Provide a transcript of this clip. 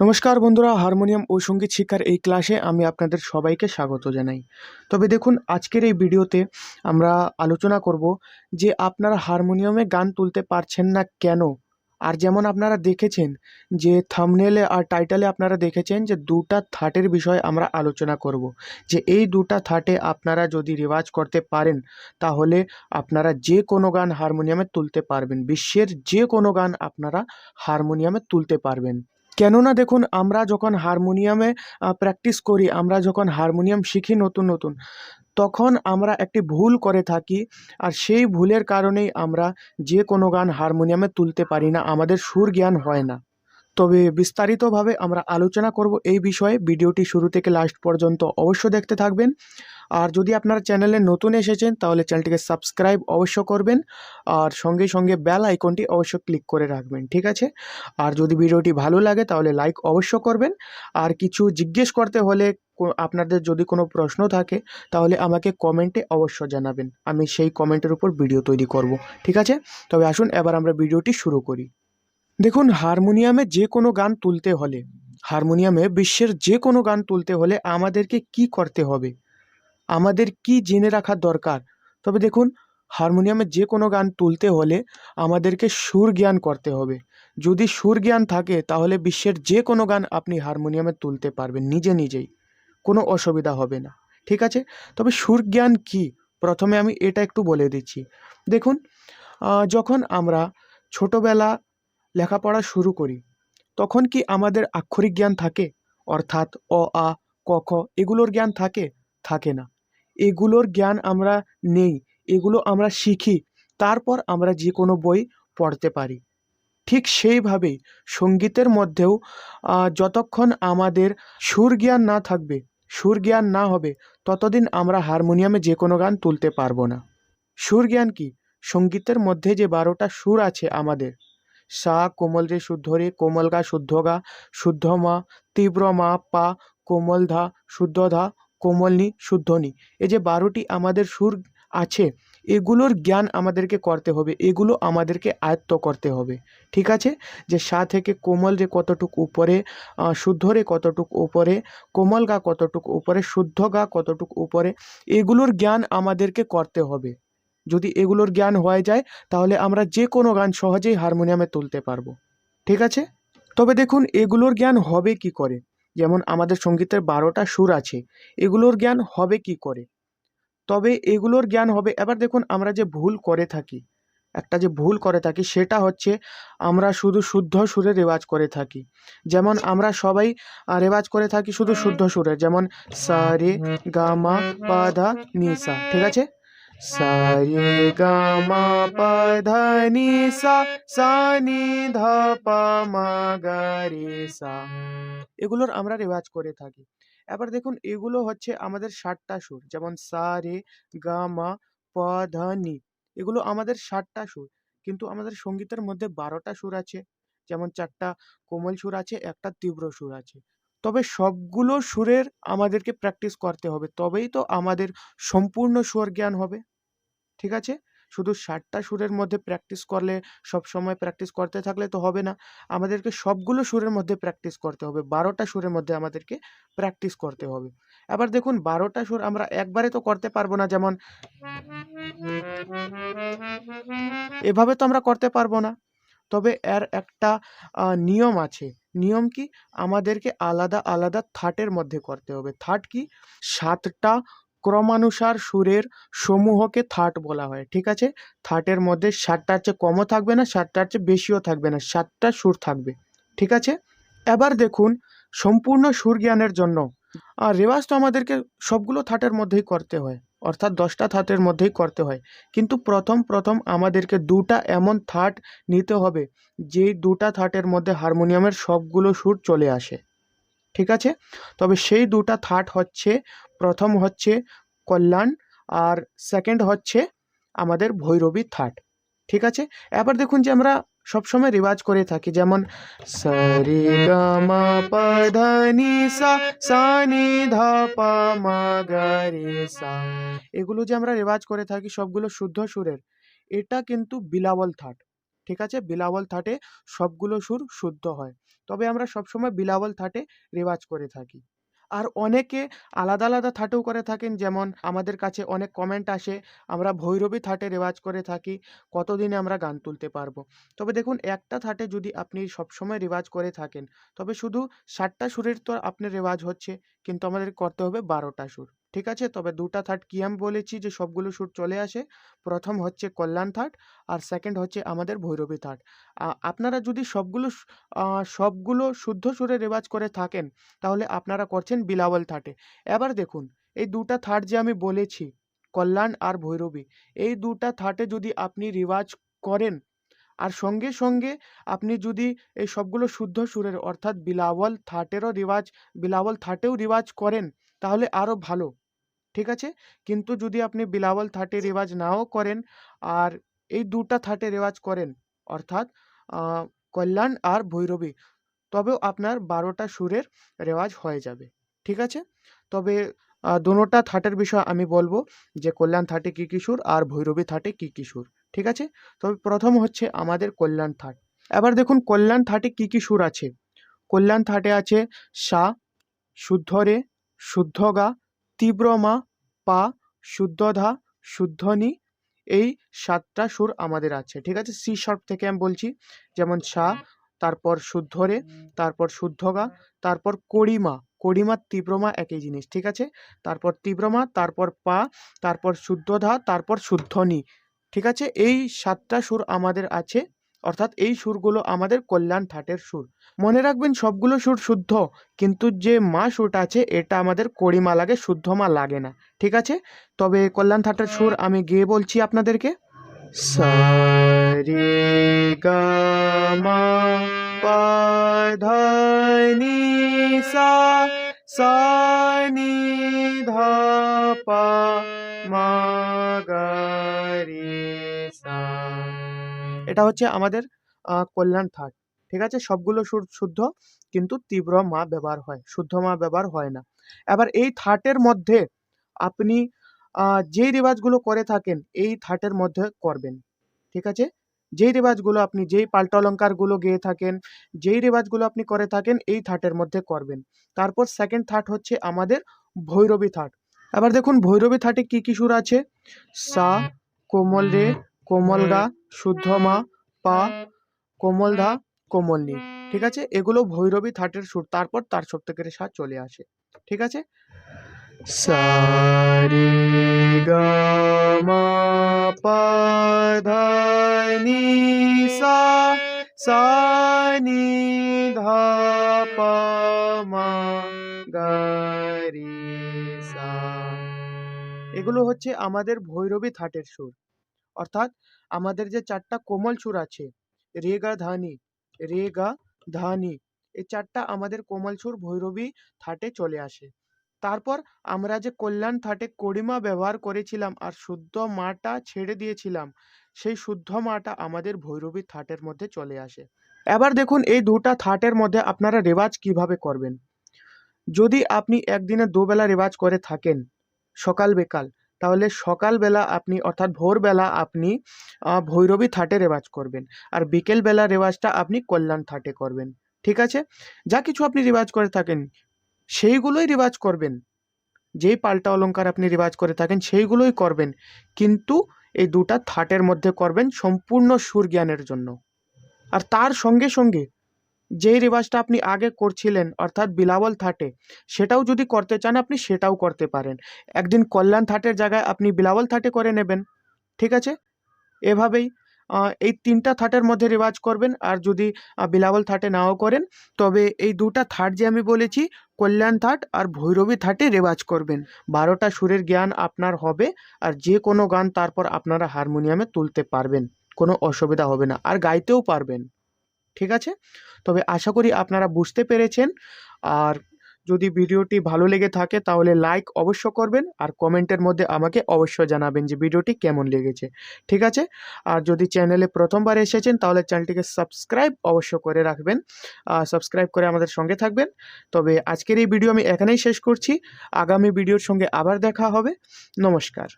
নমস্কার বন্ধুরা, হারমোনিয়াম ও সংগীত শিক্ষার এই ক্লাসে আমি আপনাদের সবাইকে স্বাগত জানাই। তবে দেখুন, আজকের এই ভিডিওতে আমরা আলোচনা করব যে আপনারা হারমোনিয়ামে গান তুলতে পারছেন না কেন? আর যেমন আপনারা দেখেছেন যে থামনেলে আর টাইটেলে আপনারা দেখেছেন যে দুটা থাটের বিষয়ে আমরা আলোচনা করব। যে এই দুটা থাটে আপনারা যদি রেওয়াজ করতে পারেন, তাহলে আপনারা যে কোনো গান হারমোনিয়ামে তুলতে পারবেন। বিশ্বের যে কোনো গান আপনারা হারমোনিয়ামে তুলতে পারবেন। কেননা দেখুন, আমরা যখন হারমোনিয়ামে প্র্যাকটিস করি, আমরা যখন হারমোনিয়াম শিখি নতুন নতুন, তখন আমরা একটি ভুল করে থাকি আর সেই ভুলের কারণেই আমরা যে কোনো গান হারমোনিয়ামে তুলতে পারি না, আমাদের সুর জ্ঞান হয় না। তবে বিস্তারিতভাবে আমরা আলোচনা করব এই বিষয়ে। ভিডিওটি শুরু থেকে লাস্ট পর্যন্ত অবশ্য দেখতে থাকবেন। আর যদি আপনারা চ্যানেলে নতুন এসেছেন, তাহলে চ্যানেলটিকে সাবস্ক্রাইব অবশ্য করবেন। আর সঙ্গে সঙ্গে বেল আইকনটি অবশ্য ক্লিক করে রাখবেন, ঠিক আছে? আর যদি ভিডিওটি ভালো লাগে, তাহলে লাইক অবশ্য করবেন। আর কিছু জিজ্ঞেস করতে হলে আপনাদের যদি কোনো প্রশ্ন থাকে, তাহলে আমাকে কমেন্টে অবশ্য জানাবেন। আমি সেই কমেন্টের উপর ভিডিও তৈরি করব, ঠিক আছে? তবে আসুন, এবার আমরা ভিডিওটি শুরু করি। দেখুন, হারমোনিয়ামে যে কোনো গান তুলতে হলে, হারমোনিয়ামে বিশ্বের যে কোনো গান তুলতে হলে আমাদেরকে কি করতে হবে? আমাদের কি জেনে রাখা দরকার? তবে দেখুন, হারমোনিয়ামে যে কোনো গান তুলতে হলে আমাদেরকে সুর জ্ঞান করতে হবে। যদি সুর জ্ঞান থাকে, তাহলে বিশ্বের যে কোনো গান আপনি হারমোনিয়ামে তুলতে পারবেন নিজে নিজেই। কোনো অসুবিধা হবে না, ঠিক আছে? তবে সুর জ্ঞান কি? প্রথমে আমি এটা একটু বলে দিচ্ছি। দেখুন যখন আমরা ছোটোবেলা লেখাপড়া শুরু করি। তখন কি আমাদের আক্ষরিক জ্ঞান থাকে? অর্থাৎ অ, আ, ক, খ এগুলোর জ্ঞান থাকে? থাকে না। এগুলোর জ্ঞান আমরা নেই, এগুলো আমরা শিখি, তারপর আমরা যে কোনো বই পড়তে পারি। ঠিক সেইভাবেই সঙ্গীতের মধ্যেও যতক্ষণ আমাদের সুর জ্ঞান না থাকবে, সুর জ্ঞান না হবে, ততদিন আমরা হারমোনিয়ামে যে কোনো গান তুলতে পারব না। সুর জ্ঞান কি? সঙ্গীতের মধ্যে যে বারোটা সুর আছে আমাদের সা কোমল রে শুদ্ধ রে, কোমল গা শুদ্ধ গা, শুদ্ধ মা, তীব্র মা, পা, কোমল ধা, শুদ্ধ ধা, কোমল নি, শুদ্ধ নি। এই যে বারোটি আমাদের সুর আছে, এগুলোর জ্ঞান আমাদেরকে করতে হবে, এগুলো আমাদেরকে আয়ত্ত করতে হবে। ঠিক আছে? যে সা থেকে কোমল রে কতটুক উপরে শুদ্ধ রে কতটুক উপরে, কোমল গা কতটুক উপরে, শুদ্ধ গা কতটুক উপরে, এগুলোর জ্ঞান আমাদেরকে করতে হবে। যদি এগুলোর জ্ঞান হয়ে যায়, তাহলে আমরা যে কোনো গান সহজেই হারমোনিয়ামে তুলতে পারব। ঠিক আছে? তবে দেখুন, এগুলোর জ্ঞান হবে কি করে? যেমন আমাদের সঙ্গীতের বারোটা সুর আছে, এগুলোর জ্ঞান হবে কি করে? তবে এগুলোর জ্ঞান হবে, এবার দেখুন আমরা যে ভুল করে থাকি, একটা যে ভুল করে থাকি, সেটা হচ্ছে আমরা শুধু শুদ্ধ সুরে রেওয়াজ করে থাকি। যেমন আমরা সবাই রেওয়াজ করে থাকি শুধু শুদ্ধ সুরে, যেমন সা, রে, গা, মা, পা, ধা, নি ঠিক আছে? সা রে গা মা পা ধা নি সা এগুলোর আমরা রেওয়াজ করে থাকি। এবার দেখুন, এগুলো হচ্ছে আমাদের ষাটটা সুর, যেমন সা রে গা মা প নি এগুলো আমাদের ষাটটা সুর, কিন্তু আমাদের সঙ্গীতের মধ্যে বারোটা সুর আছে, যেমন চারটা কোমল সুর আছে, একটা তীব্র সুর আছে। তবে সবগুলো সুরের আমাদেরকে প্র্যাকটিস করতে হবে। তবেই তো আমাদের সম্পূর্ণ সুর জ্ঞান হবে। ঠিক আছে? শুধু ষাটটা সুরের মধ্যে প্র্যাকটিস করলে সব সময় প্র্যাকটিস করতে থাকলে তো হবে না। আমাদেরকে সবগুলো সুরের মধ্যে প্র্যাকটিস করতে হবে। বারোটা সুরের মধ্যে আমাদেরকে প্র্যাকটিস করতে হবে। এবার দেখুন, বারোটা সুর আমরা একবারে তো করতে পারব না যেমন, এভাবে তো আমরা করতে পারব না। তবে এর একটা নিয়ম আছে। নিয়ম কি? আমাদেরকে আলাদা আলাদা থাটের মধ্যে করতে হবে। থাট কি? সাতটা ক্রমানুসার সুরের সমূহকে থাট বলা হয়, ঠিক আছে? থাটের মধ্যে সাতটার চেয়ে কমও থাকবে না, সাতটার চেয়ে বেশিও থাকবে না, সাতটা সুর থাকবে, ঠিক আছে? এবার দেখুন, সম্পূর্ণ সুর জ্ঞানের জন্য আর রেওয়াজ তো আমাদেরকে সবগুলো থাটের মধ্যেই করতে হয়। অর্থাৎ দশটা থাটের মধ্যেই করতে হয়। কিন্তু প্রথম প্রথম আমাদেরকে দুটা এমন থাট নিতে হবে, যেই দুটা থাটের মধ্যে হারমোনিয়ামের সবগুলো সুর চলে আসে। ঠিক আছে? তবে সেই দুটা থাট হচ্ছে, প্রথম হচ্ছে কল্যাণ আর সেকেন্ড হচ্ছে আমাদের ভৈরবী থাট ঠিক আছে? এবার দেখুন যে আমরা সবসময় রেওয়াজ করে থাকি। যেমন, সরে গা মা পা ধা নি সা সা নি ধা পা মা গা রে সা। এগুলো যে আমরা রেওয়াজ করে থাকি সবগুলো শুদ্ধ সুরের। এটা কিন্তু বিলাবল থাট। ঠিক আছে? বিলাবল থাটে সবগুলো সুর শুদ্ধ হয়। তবে আমরা সবসময় বিলাবল থাটে রেওয়াজ করে থাকি। আর অনেকে আলাদা আলাদা থাটেও করে থাকেন। যেমন আমাদের কাছে অনেক কমেন্ট আসে, আমরা ভৈরবী থাটে রেওয়াজ করে থাকি, কতদিনে আমরা গান তুলতে পারব? তবে দেখুন, একটা থাটে যদি আপনি সবসময় রেওয়াজ করে থাকেন, তবে শুধু ষাটটা সুরের তো আপনার রেওয়াজ হচ্ছে, কিন্তু আমাদের করতে হবে বারোটা সুর। ঠিক আছে? তবে দুটা থার্ড কি আমি বলেছি যে সবগুলো সুর চলে আসে? প্রথম হচ্ছে কল্যাণ থাট আর সেকেন্ড হচ্ছে আমাদের ভৈরবী থার্ড আপনারা যদি সবগুলো সবগুলো শুদ্ধ সুরে রেওয়াজ করে থাকেন, তাহলে আপনারা করছেন বিলাবল থাটে এবার দেখুন, এই দুটা থাট যে আমি বলেছি, কল্যাণ আর ভৈরবী, এই দুটা থাটে যদি আপনি রেওয়াজ করেন, আর সঙ্গে সঙ্গে আপনি যদি এই সবগুলো শুদ্ধ সুরের অর্থাৎ বিলাবল থাটেরও রেওয়াজ বিলাবল থাটেও রেওয়াজ করেন, তাহলে আরও ভালো। ঠিক আছে? কিন্তু যদি আপনি বিলাবল থাটে রেওয়াজ নাও করেন আর এই দুটা থাটে রেওয়াজ করেন অর্থাৎ কল্যাণ আর ভৈরবী তবেও আপনার বারোটা সুরের রেওয়াজ হয়ে যাবে। ঠিক আছে? তবে দোনোটা থাটের বিষয় আমি বলব যে কল্যাণ থাটে কী কী সুর আর ভৈরবী থাটে কী কী সুর। ঠিক আছে? তবে প্রথম হচ্ছে আমাদের কল্যাণ থাট এবার দেখুন কল্যাণ থাটে কী কী সুর আছে? কল্যাণ থাটে আছে সা শুদ্ধ রে শুদ্ধ গা তীব্র মা পা, শুদ্ধধা, শুদ্ধনি, এই সাতটা সুর আমাদের আছে। ঠিক আছে? সি শার্প থেকে আমি বলছি। যেমন সা, তারপর শুদ্ধ রে তারপর শুদ্ধ গা তারপর কড়িমা কড়িমা তীব্রমা একই জিনিস। ঠিক আছে? তারপর তীব্রমা, তারপর পা, তারপর শুদ্ধ ধা তারপর শুদ্ধনি। ঠিক আছে? এই সাতটা সুর আমাদের আছে। অর্থাৎ এই সুরগুলো আমাদের কল্যাণ থাটের সুর। মনে রাখবেন সবগুলো সুর শুদ্ধ কিন্তু যে মা সুরটা আছে এটা আমাদের কড়িমা লাগে শুদ্ধ মা লাগে না। ঠিক আছে? তবে কল্যাণ থাটের সুর আমি গেয়ে বলছি আপনাদেরকে। সা রে গা মা পা ধা সা সা নি ধা পা মা গা রে সা। এটা হচ্ছে আমাদের কল্যাণ থাট ঠিক আছে? সবগুলো শুদ্ধ কিন্তু তীব্র মা ব্যবহার হয়, শুদ্ধ মা ব্যবহার হয় না। এবার এই থাটের মধ্যে আপনি যেই রেওয়াজগুলো করে থাকেন, এই থাটের মধ্যে করবেন, ঠিক আছে? যেই রেওয়াজগুলো আপনি, যেই পাল্টা অলঙ্কারগুলো গেয়ে থাকেন, যেই রেওয়াজগুলো আপনি করে থাকেন, এই থাটের মধ্যে করবেন। তারপর সেকেন্ড থাট হচ্ছে আমাদের ভৈরবী থাট এবার দেখুন, ভৈরবী থাটে কি কি সুর আছে? সা, কোমল রে, কোমল গা শুদ্ধ মা, পা, কোমল ধা, কোমল নি ঠিক আছে? এগুলো ভৈরবী থাটের সুর। তারপর তার সপ্তকের সাথ চলে আসে। ঠিক আছে? সা রে গা মা, পা সা সা ধা, পা, মা, গা, রে, সা। এগুলো হচ্ছে আমাদের ভৈরবী থাটের সুর। অর্থাৎ আমাদের যে চারটা কোমল সুর আছে, রে গা ধানি রে গা ধানি এই চারটা আমাদের কোমল সুর ভৈরবী থাটে চলে আসে। তারপর আমরা যে কল্যাণ থাটে কড়িমা ব্যবহার করেছিলাম আর শুদ্ধ মাটা ছেড়ে দিয়েছিলাম, সেই শুদ্ধ মাটা আমাদের ভৈরবী থাটের মধ্যে চলে আসে। এবার দেখুন এই দুটা থাটের মধ্যে আপনারা রেওয়াজ কীভাবে করবেন। যদি আপনি একদিনে দুবেলা রেওয়াজ করে থাকেন সকাল বিকাল তাহলে সকালবেলা আপনি, অর্থাৎ ভোরবেলা আপনি ভৈরবী থাটে রেওয়াজ করবেন। আর বিকেলবেলা রেওয়াজটা আপনি কল্যাণ থাটে করবেন। ঠিক আছে? যা কিছু আপনি রেওয়াজ করে থাকেন, সেইগুলোই রেওয়াজ করবেন। যেই পাল্টা অলংকার আপনি রেওয়াজ করে থাকেন, সেইগুলোই করবেন। কিন্তু এই দুটা থাটের মধ্যে করবেন সম্পূর্ণ সুর জ্ঞানের জন্য। আর তার সঙ্গে সঙ্গে যেই রেওয়াজটা আপনি আগে করছিলেন, অর্থাৎ বিলাবল থাটে, সেটাও যদি করতে চান, আপনি সেটাও করতে পারেন। একদিন কল্যাণ থাটের জায়গায় আপনি বিলাবল থাটে করে নেবেন, ঠিক আছে? এভাবেই এই তিনটা থাটের মধ্যে রেওয়াজ করবেন, আর যদি বিলাবল থাটে নাও করেন, তবে এই দুটা থাট যে আমি বলেছি, কল্যাণ থাট আর ভৈরবী থাটে রেওয়াজ করবেন। বারোটা সুরের জ্ঞান আপনার হবে, আর যে কোনো গান তারপর আপনারা হারমোনিয়ামে তুলতে পারবেন, কোনো অসুবিধা হবে না, আর গাইতেও পারবেন। ঠিক আছে? তবে আশা করি আপনারা বুঝতে পেরেছেন। আর যদি ভিডিওটি ভালো লেগে থাকে তাহলে লাইক অবশ্য করবেন আর কমেন্টের মধ্যে আমাকে অবশ্যই জানাবেন যে ভিডিওটি কেমন লেগেছে। ঠিক আছে? আর যদি চ্যানেলে প্রথমবার এসেছেন তাহলে চ্যানেলটিকে সাবস্ক্রাইব অবশ্য করে রাখবেন। সাবস্ক্রাইব করে আমাদের সঙ্গে থাকবেন। তবে আজকের এই ভিডিও আমি এখানেই শেষ করছি। আগামী ভিডিওর সঙ্গে আবার দেখা হবে। নমস্কার।